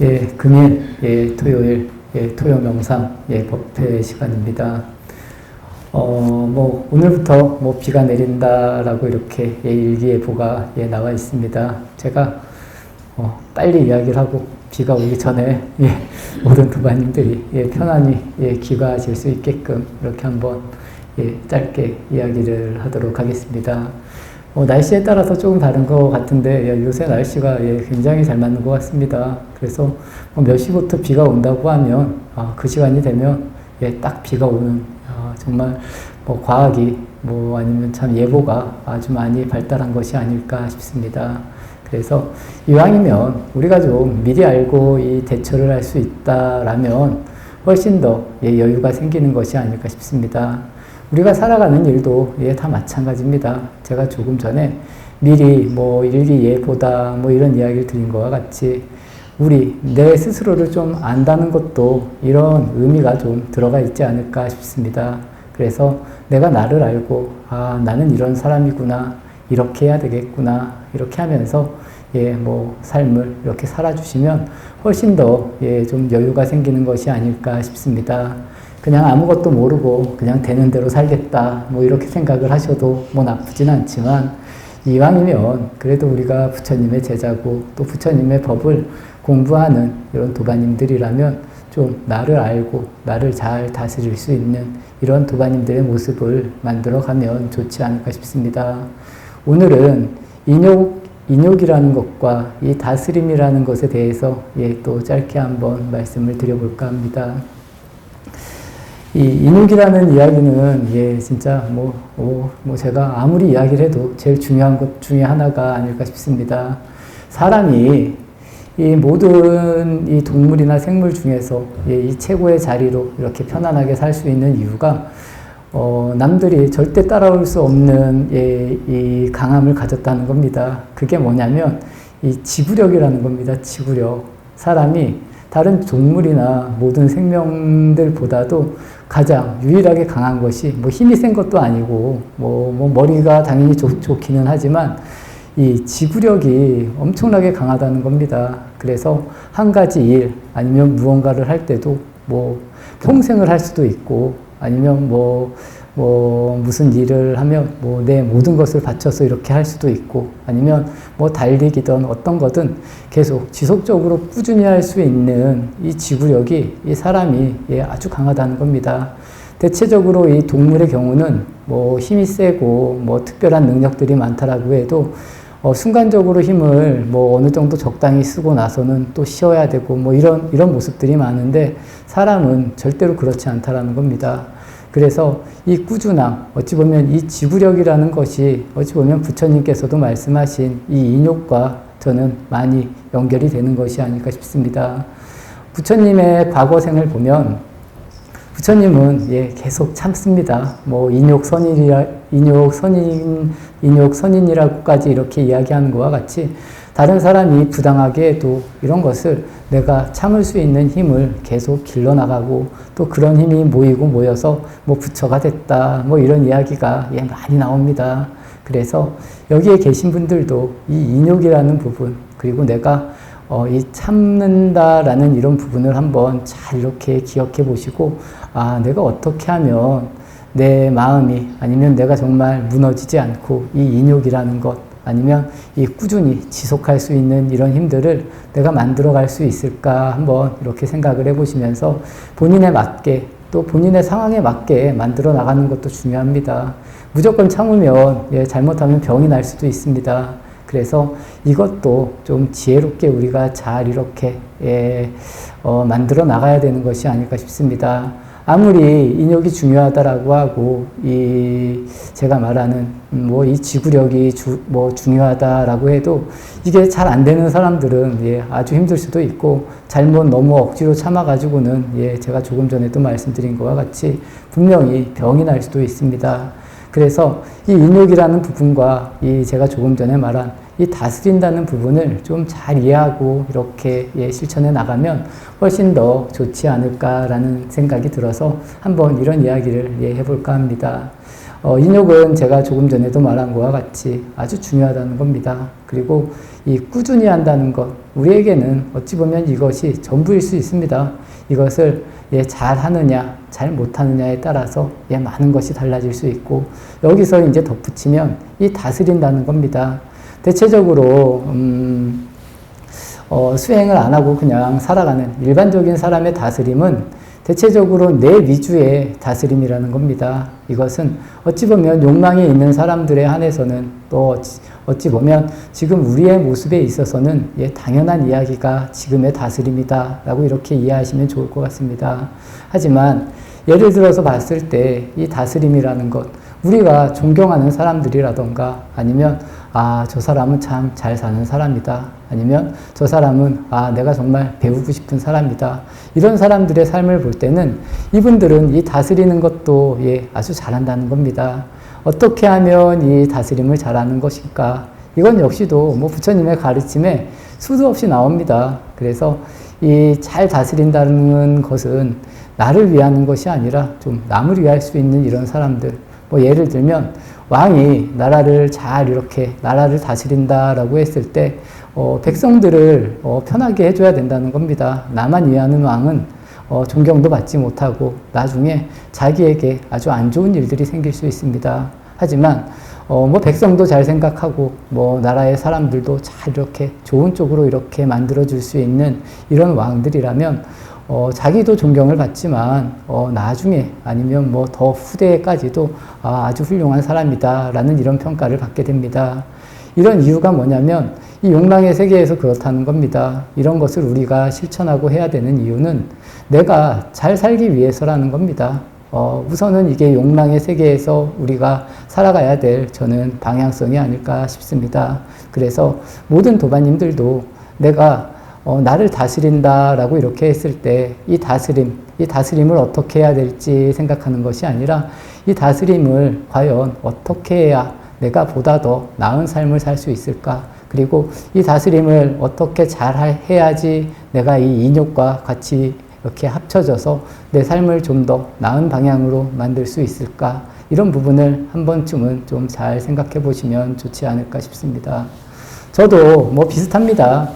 예, 금일, 예, 토요일, 예, 토요 명상, 예, 법회 시간입니다. 어, 뭐, 오늘부터 뭐 비가 내린다라고 이렇게 예, 일기예보가 예, 나와 있습니다. 제가 어, 빨리 이야기를 하고 비가 오기 전에 예, 모든 도반님들이 예, 편안히 예, 귀가하실 수 있게끔 이렇게 한번 예, 짧게 이야기를 하도록 하겠습니다. 어, 날씨에 따라서 조금 다른 것 같은데 예, 요새 날씨가 예, 굉장히 잘 맞는 것 같습니다. 그래서 뭐몇 시부터 비가 온다고 하면 아, 그 시간이 되면 예, 딱 비가 오는 아, 정말 뭐 과학이 뭐 아니면 참 예보가 아주 많이 발달한 것이 아닐까 싶습니다. 그래서 이왕이면 우리가 좀 미리 알고 이 대처를 할 수 있다라면 훨씬 더 예, 여유가 생기는 것이 아닐까 싶습니다. 우리가 살아가는 일도 예, 다 마찬가지입니다. 제가 조금 전에 미리 뭐 일기예보다 뭐 이런 이야기를 드린 것과 같이 우리 내 스스로를 좀 안다는 것도 이런 의미가 좀 들어가 있지 않을까 싶습니다. 그래서 내가 나를 알고 아 나는 이런 사람이구나 이렇게 해야 되겠구나 이렇게 하면서 예뭐 삶을 이렇게 살아주시면 훨씬 더예좀 여유가 생기는 것이 아닐까 싶습니다. 그냥 아무것도 모르고 그냥 되는 대로 살겠다. 뭐 이렇게 생각을 하셔도 뭐 나쁘진 않지만 이왕이면 그래도 우리가 부처님의 제자고 또 부처님의 법을 공부하는 이런 도반님들이라면 좀 나를 알고 나를 잘 다스릴 수 있는 이런 도반님들의 모습을 만들어 가면 좋지 않을까 싶습니다. 오늘은 인욕, 인욕이라는 것과 이 다스림이라는 것에 대해서 예, 또 짧게 한번 말씀을 드려볼까 합니다. 이 인육이라는 이야기는 예 진짜 뭐, 뭐, 뭐 제가 아무리 이야기를 해도 제일 중요한 것 중에 하나가 아닐까 싶습니다. 사람이 이 모든 이 동물이나 생물 중에서 예, 이 최고의 자리로 이렇게 편안하게 살 수 있는 이유가 어, 남들이 절대 따라올 수 없는 예, 이 강함을 가졌다는 겁니다. 그게 뭐냐면 이 지구력이라는 겁니다. 지구력. 사람이 다른 동물이나 모든 생명들보다도 가장 유일하게 강한 것이 뭐 힘이 센 것도 아니고 뭐, 뭐 머리가 당연히 좋, 좋기는 하지만 이 지구력이 엄청나게 강하다는 겁니다. 그래서 한 가지 일 아니면 무언가를 할 때도 뭐 평생을 할 수도 있고 아니면 뭐 뭐 무슨 일을 하면 뭐 내 모든 것을 바쳐서 이렇게 할 수도 있고 아니면 뭐 달리기든 어떤 거든 계속 지속적으로 꾸준히 할 수 있는 이 지구력이 이 사람이 예, 아주 강하다는 겁니다. 대체적으로 이 동물의 경우는 뭐 힘이 세고 뭐 특별한 능력들이 많다라고 해도 어, 순간적으로 힘을 뭐 어느 정도 적당히 쓰고 나서는 또 쉬어야 되고 뭐 이런 이런 모습들이 많은데 사람은 절대로 그렇지 않다라는 겁니다. 그래서 이 꾸준함, 어찌 보면 이 지구력이라는 것이 어찌 보면 부처님께서도 말씀하신 이 인욕과 저는 많이 연결이 되는 것이 아닐까 싶습니다. 부처님의 과거생을 보면 부처님은 예, 계속 참습니다. 뭐 인욕 선인이라 인욕 선인 인욕 선인이라고까지 이렇게 이야기하는 것과 같이 다른 사람이 부당하게 해도 이런 것을 내가 참을 수 있는 힘을 계속 길러나가고 또 그런 힘이 모이고 모여서 뭐 부처가 됐다 뭐 이런 이야기가 예, 많이 나옵니다. 그래서 여기에 계신 분들도 이 인욕이라는 부분 그리고 내가 어, 이 참는다라는 이런 부분을 한번 잘 이렇게 기억해 보시고 아 내가 어떻게 하면 내 마음이 아니면 내가 정말 무너지지 않고 이 인욕이라는 것 아니면 이 꾸준히 지속할 수 있는 이런 힘들을 내가 만들어 갈 수 있을까 한번 이렇게 생각을 해보시면서 본인에 맞게 또 본인의 상황에 맞게 만들어 나가는 것도 중요합니다. 무조건 참으면 예, 잘못하면 병이 날 수도 있습니다. 그래서 이것도 좀 지혜롭게 우리가 잘 이렇게 예, 어, 만들어 나가야 되는 것이 아닐까 싶습니다. 아무리 인욕이 중요하다라고 하고 이 제가 말하는 뭐 이 지구력이 주, 뭐 중요하다라고 해도 이게 잘 안 되는 사람들은 예, 아주 힘들 수도 있고 잘못 너무 억지로 참아가지고는 예, 제가 조금 전에도 말씀드린 것과 같이 분명히 병이 날 수도 있습니다. 그래서 이 인욕이라는 부분과 이 제가 조금 전에 말한 이 다스린다는 부분을 좀 잘 이해하고 이렇게 예, 실천해 나가면 훨씬 더 좋지 않을까라는 생각이 들어서 한번 이런 이야기를 예, 해볼까 합니다. 어, 인욕은 제가 조금 전에도 말한 것과 같이 아주 중요하다는 겁니다. 그리고 이 꾸준히 한다는 것, 우리에게는 어찌 보면 이것이 전부일 수 있습니다. 이것을 예, 잘 하느냐, 잘 못하느냐에 따라서 예, 많은 것이 달라질 수 있고, 여기서 이제 덧붙이면 이 다스린다는 겁니다. 대체적으로, 음, 어, 수행을 안 하고 그냥 살아가는 일반적인 사람의 다스림은 대체적으로 내 위주의 다스림이라는 겁니다. 이것은 어찌 보면 욕망이 있는 사람들에 한해서는 또 어찌 보면 지금 우리의 모습에 있어서는 예, 당연한 이야기가 지금의 다스림이다 라고 이렇게 이해하시면 좋을 것 같습니다. 하지만 예를 들어서 봤을 때 이 다스림이라는 것 우리가 존경하는 사람들이라던가 아니면 아, 저 사람은 참 잘 사는 사람이다. 아니면 저 사람은 아, 내가 정말 배우고 싶은 사람이다. 이런 사람들의 삶을 볼 때는 이분들은 이 다스리는 것도 예, 아주 잘한다는 겁니다. 어떻게 하면 이 다스림을 잘하는 것일까? 이건 역시도 뭐 부처님의 가르침에 수도 없이 나옵니다. 그래서 이 잘 다스린다는 것은 나를 위하는 것이 아니라 좀 남을 위할 수 있는 이런 사람들. 뭐 예를 들면 왕이 나라를 잘 이렇게 나라를 다스린다라고 했을 때 어, 백성들을 어, 편하게 해줘야 된다는 겁니다. 나만 위하는 왕은 어, 존경도 받지 못하고 나중에 자기에게 아주 안 좋은 일들이 생길 수 있습니다. 하지만 어, 뭐 백성도 잘 생각하고 뭐 나라의 사람들도 잘 이렇게 좋은 쪽으로 이렇게 만들어 줄 수 있는 이런 왕들이라면 어, 자기도 존경을 받지만 어, 나중에 아니면 뭐 더 후대까지도 아, 아주 훌륭한 사람이다라는 이런 평가를 받게 됩니다. 이런 이유가 뭐냐면 이 욕망의 세계에서 그렇다는 겁니다. 이런 것을 우리가 실천하고 해야 되는 이유는 내가 잘 살기 위해서라는 겁니다. 어, 우선은 이게 욕망의 세계에서 우리가 살아가야 될 저는 방향성이 아닐까 싶습니다. 그래서 모든 도반님들도 내가 어, 나를 다스린다라고 이렇게 했을 때 이 다스림, 이 다스림을 어떻게 해야 될지 생각하는 것이 아니라 이 다스림을 과연 어떻게 해야 내가 보다 더 나은 삶을 살 수 있을까? 그리고 이 다스림을 어떻게 잘 해야지 내가 이 인욕과 같이 이렇게 합쳐져서 내 삶을 좀 더 나은 방향으로 만들 수 있을까? 이런 부분을 한 번쯤은 좀 잘 생각해 보시면 좋지 않을까 싶습니다. 저도 뭐 비슷합니다.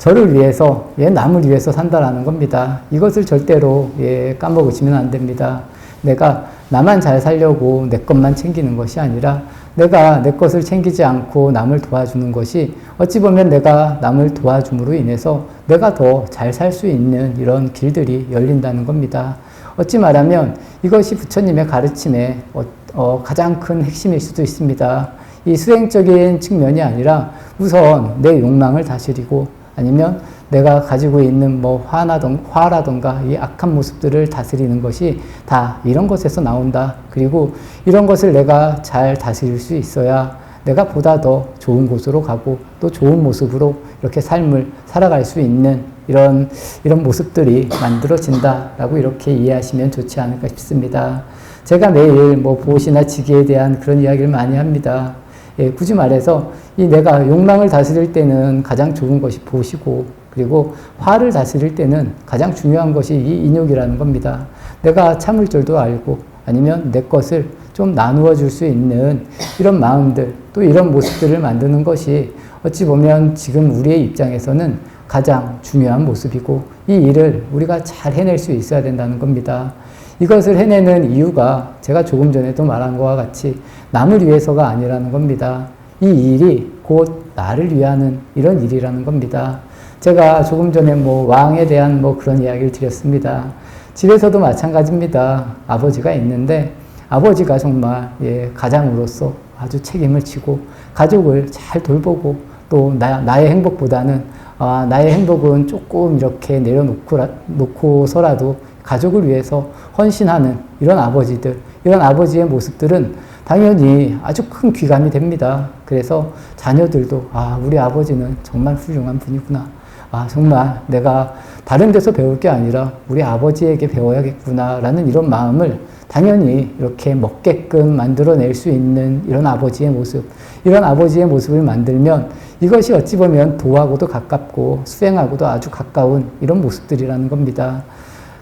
저를 위해서, 예, 남을 위해서 산다라는 겁니다. 이것을 절대로, 예, 까먹으시면 안 됩니다. 내가 나만 잘 살려고 내 것만 챙기는 것이 아니라 내가 내 것을 챙기지 않고 남을 도와주는 것이 어찌 보면 내가 남을 도와줌으로 인해서 내가 더 잘 살 수 있는 이런 길들이 열린다는 겁니다. 어찌 말하면 이것이 부처님의 가르침의 어, 어, 가장 큰 핵심일 수도 있습니다. 이 수행적인 측면이 아니라 우선 내 욕망을 다스리고 아니면 내가 가지고 있는 뭐 화나던 화라던가 이 악한 모습들을 다스리는 것이 다 이런 것에서 나온다. 그리고 이런 것을 내가 잘 다스릴 수 있어야 내가 보다 더 좋은 곳으로 가고 또 좋은 모습으로 이렇게 삶을 살아갈 수 있는 이런 이런 모습들이 만들어진다라고 이렇게 이해하시면 좋지 않을까 싶습니다. 제가 매일 뭐 보시나 지기에 대한 그런 이야기를 많이 합니다. 예, 굳이 말해서 이 내가 욕망을 다스릴 때는 가장 좋은 것이 보시고 그리고 화를 다스릴 때는 가장 중요한 것이 이 인욕이라는 겁니다. 내가 참을 줄도 알고 아니면 내 것을 좀 나누어 줄 수 있는 이런 마음들 또 이런 모습들을 만드는 것이 어찌 보면 지금 우리의 입장에서는 가장 중요한 모습이고 이 일을 우리가 잘 해낼 수 있어야 된다는 겁니다. 이것을 해내는 이유가 제가 조금 전에도 말한 것과 같이 남을 위해서가 아니라는 겁니다. 이 일이 곧 나를 위하는 이런 일이라는 겁니다. 제가 조금 전에 뭐 왕에 대한 뭐 그런 이야기를 드렸습니다. 집에서도 마찬가지입니다. 아버지가 있는데 아버지가 정말 예, 가장으로서 아주 책임을 지고 가족을 잘 돌보고 또 나, 나의 행복보다는 아, 나의 행복은 조금 이렇게 내려놓고서라도 가족을 위해서 헌신하는 이런 아버지들, 이런 아버지의 모습들은 당연히 아주 큰 귀감이 됩니다. 그래서 자녀들도, 아, 우리 아버지는 정말 훌륭한 분이구나. 아, 정말 내가 다른 데서 배울 게 아니라 우리 아버지에게 배워야겠구나라는 이런 마음을 당연히 이렇게 먹게끔 만들어낼 수 있는 이런 아버지의 모습, 이런 아버지의 모습을 만들면 이것이 어찌 보면 도하고도 가깝고 수행하고도 아주 가까운 이런 모습들이라는 겁니다.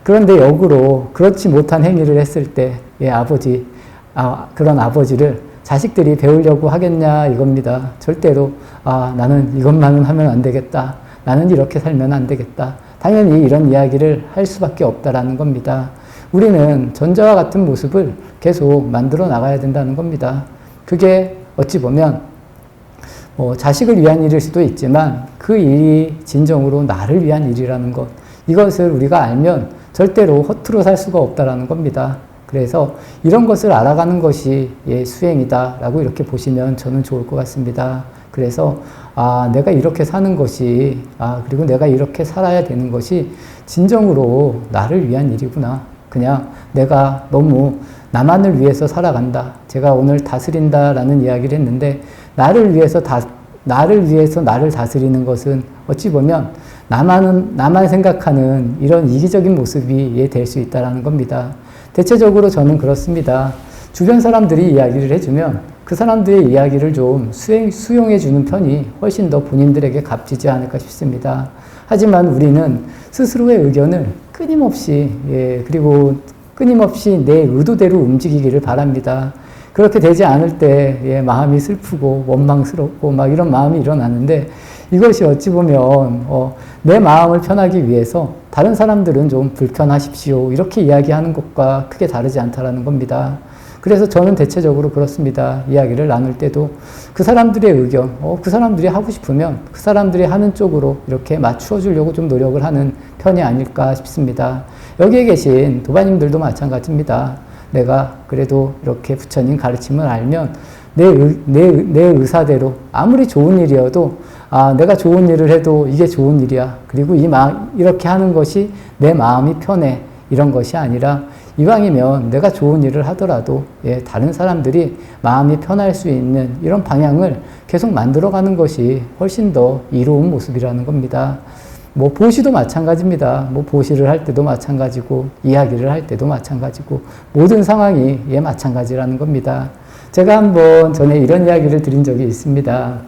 그런데 역으로 그렇지 못한 행위를 했을 때, 예, 아버지, 아, 그런 아버지를 자식들이 배우려고 하겠냐 이겁니다. 절대로 아, 나는 이것만은 하면 안 되겠다. 나는 이렇게 살면 안 되겠다. 당연히 이런 이야기를 할 수밖에 없다라는 겁니다. 우리는 전자와 같은 모습을 계속 만들어 나가야 된다는 겁니다. 그게 어찌 보면 뭐 자식을 위한 일일 수도 있지만 그 일이 진정으로 나를 위한 일이라는 것 이것을 우리가 알면 절대로 허투루 살 수가 없다라는 겁니다. 그래서 이런 것을 알아가는 것이 예, 수행이다라고 이렇게 보시면 저는 좋을 것 같습니다. 그래서 아 내가 이렇게 사는 것이 아 그리고 내가 이렇게 살아야 되는 것이 진정으로 나를 위한 일이구나. 그냥 내가 너무 나만을 위해서 살아간다. 제가 오늘 다스린다라는 이야기를 했는데 나를 위해서 다 나를 위해서 나를 다스리는 것은 어찌 보면 나만은 나만 생각하는 이런 이기적인 모습이 될 수 있다라는 겁니다. 대체적으로 저는 그렇습니다. 주변 사람들이 이야기를 해주면 그 사람들의 이야기를 좀 수행, 수용해 주는 편이 훨씬 더 본인들에게 값지지 않을까 싶습니다. 하지만 우리는 스스로의 의견을 끊임없이, 예, 그리고 끊임없이 내 의도대로 움직이기를 바랍니다. 그렇게 되지 않을 때 예, 마음이 슬프고 원망스럽고 막 이런 마음이 일어나는데 이것이 어찌 보면 어, 내 마음을 편하기 위해서 다른 사람들은 좀 불편하십시오 이렇게 이야기하는 것과 크게 다르지 않다라는 겁니다. 그래서 저는 대체적으로 그렇습니다. 이야기를 나눌 때도 그 사람들의 의견, 어, 그 사람들이 하고 싶으면 그 사람들이 하는 쪽으로 이렇게 맞추어 주려고 좀 노력을 하는 편이 아닐까 싶습니다. 여기에 계신 도바님들도 마찬가지입니다. 내가 그래도 이렇게 부처님 가르침을 알면 내, 의, 내, 내 의사대로 아무리 좋은 일이어도 아, 내가 좋은 일을 해도 이게 좋은 일이야. 그리고 이 마, 이렇게 하는 것이 내 마음이 편해. 이런 것이 아니라 이왕이면 내가 좋은 일을 하더라도 예, 다른 사람들이 마음이 편할 수 있는 이런 방향을 계속 만들어가는 것이 훨씬 더 이로운 모습이라는 겁니다. 뭐 보시도 마찬가지입니다. 뭐 보시를 할 때도 마찬가지고 이야기를 할 때도 마찬가지고 모든 상황이 예 마찬가지라는 겁니다. 제가 한번 전에 이런 이야기를 드린 적이 있습니다.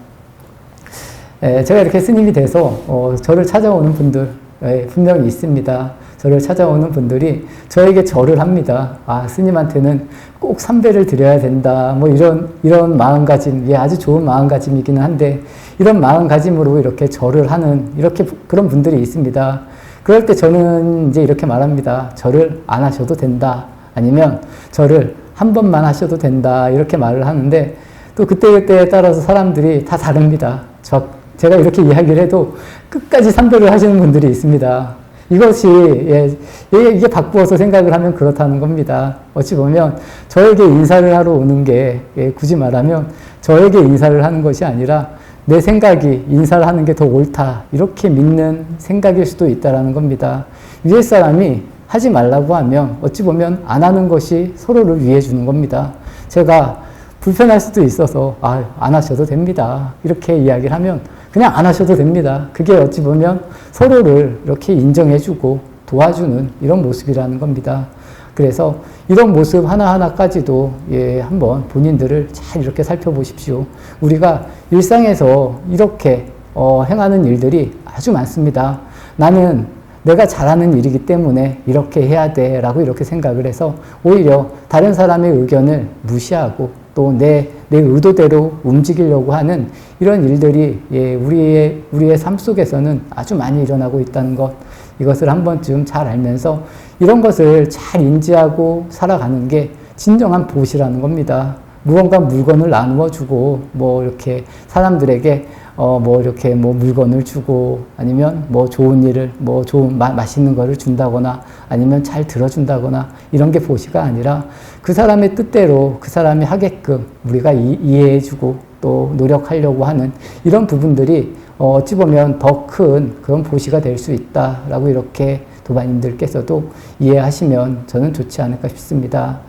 에, 제가 이렇게 스님이 돼서 어, 저를 찾아오는 분들 에, 분명히 있습니다. 저를 찾아오는 분들이 저에게 절을 합니다. 아, 스님한테는 꼭 삼배를 드려야 된다. 뭐 이런, 이런 마음가짐, 예, 아주 좋은 마음가짐이기는 한데, 이런 마음가짐으로 이렇게 절을 하는, 이렇게 그런 분들이 있습니다. 그럴 때 저는 이제 이렇게 말합니다. 절을 안 하셔도 된다. 아니면 절을 한 번만 하셔도 된다. 이렇게 말을 하는데, 또 그때그때에 따라서 사람들이 다 다릅니다. 저, 제가 이렇게 이야기를 해도 끝까지 삼배를 하시는 분들이 있습니다. 이것이 예, 이게 바꾸어서 생각을 하면 그렇다는 겁니다. 어찌 보면 저에게 인사를 하러 오는 게 예, 굳이 말하면 저에게 인사를 하는 것이 아니라 내 생각이 인사를 하는 게 더 옳다 이렇게 믿는 생각일 수도 있다라는 겁니다. 위에 사람이 하지 말라고 하면 어찌 보면 안 하는 것이 서로를 위해 주는 겁니다. 제가 불편할 수도 있어서 아, 안 하셔도 됩니다. 이렇게 이야기를 하면 그냥 안 하셔도 됩니다. 그게 어찌 보면 서로를 이렇게 인정해주고 도와주는 이런 모습이라는 겁니다. 그래서 이런 모습 하나하나까지도 예, 한번 본인들을 잘 이렇게 살펴보십시오. 우리가 일상에서 이렇게 어, 행하는 일들이 아주 많습니다. 나는 내가 잘하는 일이기 때문에 이렇게 해야 돼 라고 이렇게 생각을 해서 오히려 다른 사람의 의견을 무시하고 또 내 내 의도대로 움직이려고 하는 이런 일들이 예, 우리의 우리의 삶 속에서는 아주 많이 일어나고 있다는 것 이것을 한 번쯤 잘 알면서 이런 것을 잘 인지하고 살아가는 게 진정한 보시라는 겁니다. 무언가 물건을 나누어 주고 뭐 이렇게 사람들에게 어, 뭐 이렇게 뭐 물건을 주고 아니면 뭐 좋은 일을 뭐 좋은 마, 맛있는 거를 준다거나 아니면 잘 들어준다거나 이런 게 보시가 아니라 그 사람의 뜻대로 그 사람이 하게끔 우리가 이, 이해해주고 또 노력하려고 하는 이런 부분들이 어, 어찌 보면 더 큰 그런 보시가 될 수 있다라고 이렇게 도반님들께서도 이해하시면 저는 좋지 않을까 싶습니다.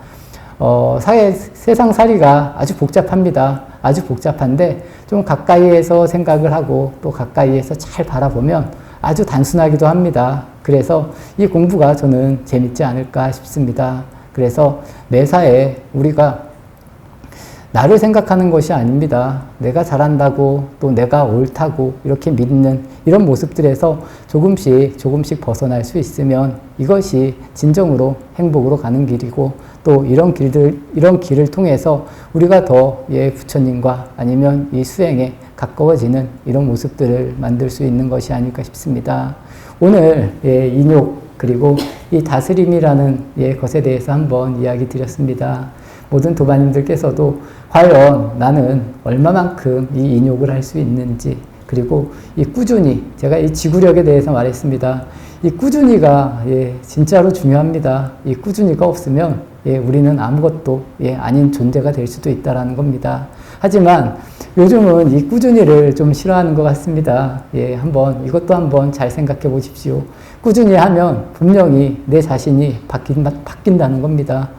어, 사회, 세상 살이가 아주 복잡합니다. 아주 복잡한데 좀 가까이에서 생각을 하고 또 가까이에서 잘 바라보면 아주 단순하기도 합니다. 그래서 이 공부가 저는 재밌지 않을까 싶습니다. 그래서 매사에 우리가 나를 생각하는 것이 아닙니다. 내가 잘한다고 또 내가 옳다고 이렇게 믿는 이런 모습들에서 조금씩 조금씩 벗어날 수 있으면 이것이 진정으로 행복으로 가는 길이고 또 이런 길들 이런 길을 통해서 우리가 더 예, 부처님과 아니면 이 수행에 가까워지는 이런 모습들을 만들 수 있는 것이 아닐까 싶습니다. 오늘 예, 인욕 그리고 이 다스림이라는 예, 것에 대해서 한번 이야기 드렸습니다. 모든 도반님들께서도 과연 나는 얼마만큼 이 인욕을 할 수 있는지 그리고 이 꾸준히 제가 이 지구력에 대해서 말했습니다. 이 꾸준히가 예, 진짜로 중요합니다. 이 꾸준히가 없으면 예, 우리는 아무것도 예, 아닌 존재가 될 수도 있다라는 겁니다. 하지만 요즘은 이 꾸준히를 좀 싫어하는 것 같습니다. 예, 한번 이것도 한번 잘 생각해 보십시오. 꾸준히 하면 분명히 내 자신이 바뀐, 바뀐다는 겁니다.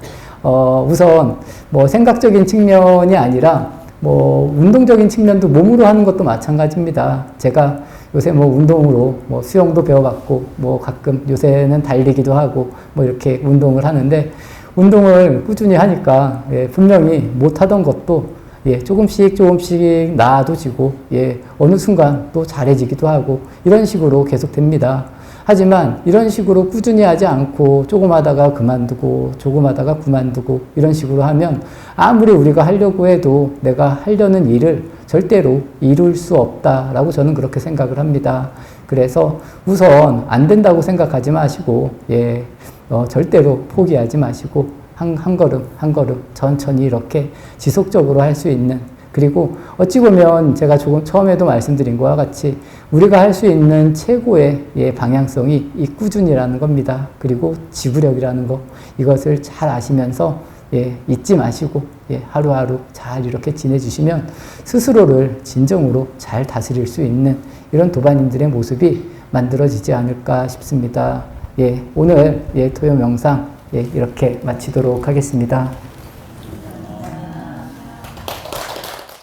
어, 우선 뭐 생각적인 측면이 아니라 뭐 운동적인 측면도 몸으로 하는 것도 마찬가지입니다. 제가 요새 뭐 운동으로 뭐 수영도 배워봤고 뭐 가끔 요새는 달리기도 하고 뭐 이렇게 운동을 하는데 운동을 꾸준히 하니까 예, 분명히 못하던 것도 예, 조금씩 조금씩 나아도지고 예, 어느 순간 또 잘해지기도 하고 이런 식으로 계속 됩니다. 하지만 이런 식으로 꾸준히 하지 않고 조금 하다가 그만두고 조금 하다가 그만두고 이런 식으로 하면 아무리 우리가 하려고 해도 내가 하려는 일을 절대로 이룰 수 없다라고 저는 그렇게 생각을 합니다. 그래서 우선 안 된다고 생각하지 마시고 예, 어, 절대로 포기하지 마시고 한, 한 걸음 한 걸음 천천히 이렇게 지속적으로 할 수 있는 그리고 어찌 보면 제가 조금 처음에도 말씀드린 것과 같이 우리가 할 수 있는 최고의 예, 방향성이 이 꾸준이라는 겁니다. 그리고 지구력이라는 거 이것을 잘 아시면서 예, 잊지 마시고 예, 하루하루 잘 이렇게 지내주시면 스스로를 진정으로 잘 다스릴 수 있는 이런 도반님들의 모습이 만들어지지 않을까 싶습니다. 예, 오늘 예, 토요 명상 예, 이렇게 마치도록 하겠습니다.